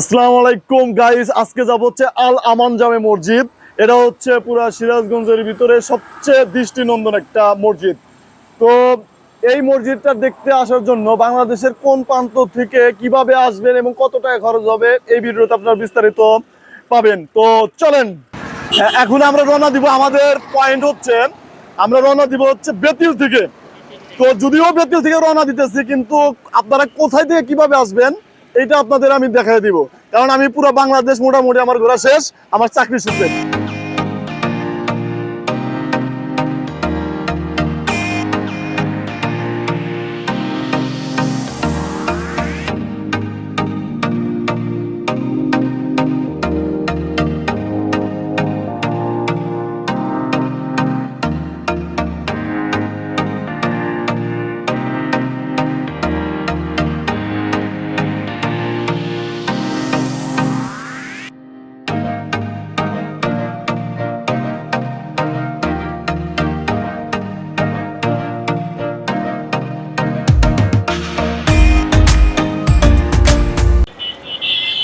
আসসালামু আলাইকুম গাইস আজকে যাব হচ্ছে আল আমান জামে মসজিদ। এটা হচ্ছে পুরা সিরাজগঞ্জের ভিতরে সবচেয়ে দৃষ্টিনন্দন একটা মসজিদ। তো এই মসজিদটা দেখতে আসার জন্য বাংলাদেশের কোন প্রান্ত থেকে কীভাবে আসবেন এবং কত টাকা খরচ হবে, এই ভিডিওতে আপনারা বিস্তারিত পাবেন। তো চলেন। এখন আমরা রওনা দিব, আমাদের পয়েন্ট হচ্ছে, আমরা রওনা দিব হচ্ছে বেতিল থেকে। তো যদিও বেতিল থেকে রওনা দিতেছি, কিন্তু আপনারা কোথায় থেকে কীভাবে আসবেন এটা আপনাদের আমি দেখাই দিব। কারণ আমি পুরো বাংলাদেশ মোটামুটি আমার ঘোরা শেষ, আমার চাকরি সূত্রে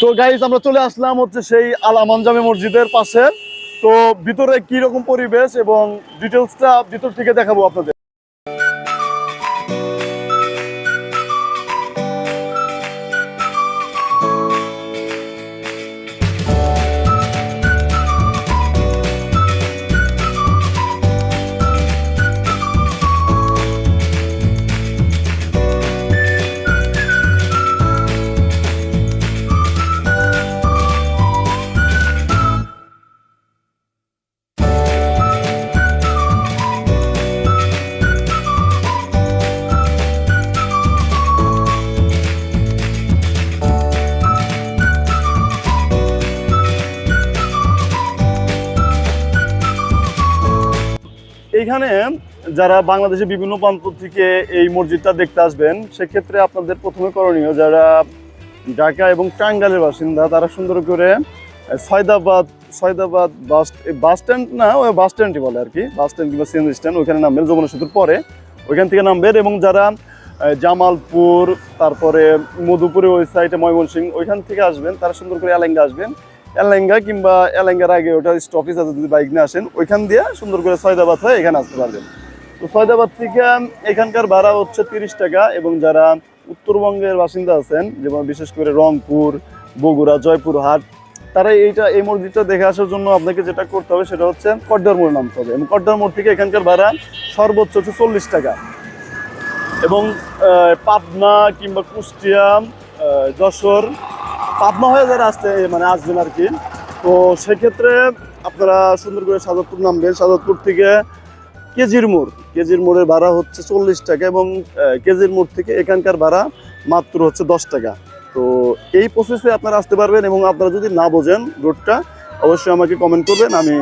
তো গাইজ আমরা চলে আসলাম হচ্ছে সেই আল আমান জামে মসজিদের পাশে। তো ভিতরে কি রকম পরিবেশ এবং ডিটেলসটা ভিতর থেকে দেখাবো আপনাদের। এইখানে যারা বাংলাদেশের বিভিন্ন প্রান্ত থেকে এই মসজিদটা দেখতে আসবেন, সেক্ষেত্রে আপনাদের প্রথমে করণীয় যারা ঢাকা এবং টাঙ্গালের বাসিন্দা, তারা সুন্দর করে Sayedabad Sayedabad bus bus stand না ওই বাস স্ট্যান্ডই বলে আর কি বাস স্ট্যান্ড কিংবা সিএনজি স্ট্যান্ড, ওইখানে নামবেন, যমুনা সেতুর পরে ওইখান থেকে নামবেন এবং যারা জামালপুর, তারপরে মধুপুরে ওই সাইডে ময়মনসিং ওইখান থেকে আসবেন, তারা সুন্দর করে এলেঙ্গা আসবেন। এলেঙ্গা কিংবা এলেঙ্গার আগে ওটা স্টপেজ আছে, যদি বাইক নিয়ে আসেন, ওইখান দিয়ে সুন্দর করে সয়দাবাদ হয়ে এখানে আসতে পারবেন। তো সয়দাবাদ থেকে এখানকার ভাড়া হচ্ছে তিরিশ টাকা এবং যারা উত্তরবঙ্গের বাসিন্দা আছেন, যেমন বিশেষ করে রংপুর, বগুড়া, জয়পুরহাট, তারা এইটা, এই মসজিদটা দেখে আসার জন্য আপনাকে যেটা করতে হবে সেটা হচ্ছে কড্ডার মোড়ে নামতে হবে। এবং কড্ডার মোড় থেকে এখানকার ভাড়া সর্বোচ্চ হচ্ছে চল্লিশ টাকা। এবং পাবনা কিংবা কুষ্টিয়া যশোর পাবনা হয়ে যারা আসতে মানে আসবেন আর কি। তো সেক্ষেত্রে আপনারা সুন্দর করে সাজাদপুর নামবেন। সাজাদপুর থেকে কেজির মোড়। কেজির মোড়ের ভাড়া হচ্ছে চল্লিশ টাকা এবং কেজির মোড় থেকে এখানকার ভাড়া মাত্র হচ্ছে দশ টাকা। তো এই প্রসেসে আপনারা আসতে পারবেন এবং আপনারা যদি না বোঝেন রোডটা অবশ্যই আমাকে কমেন্ট করবেন, আমি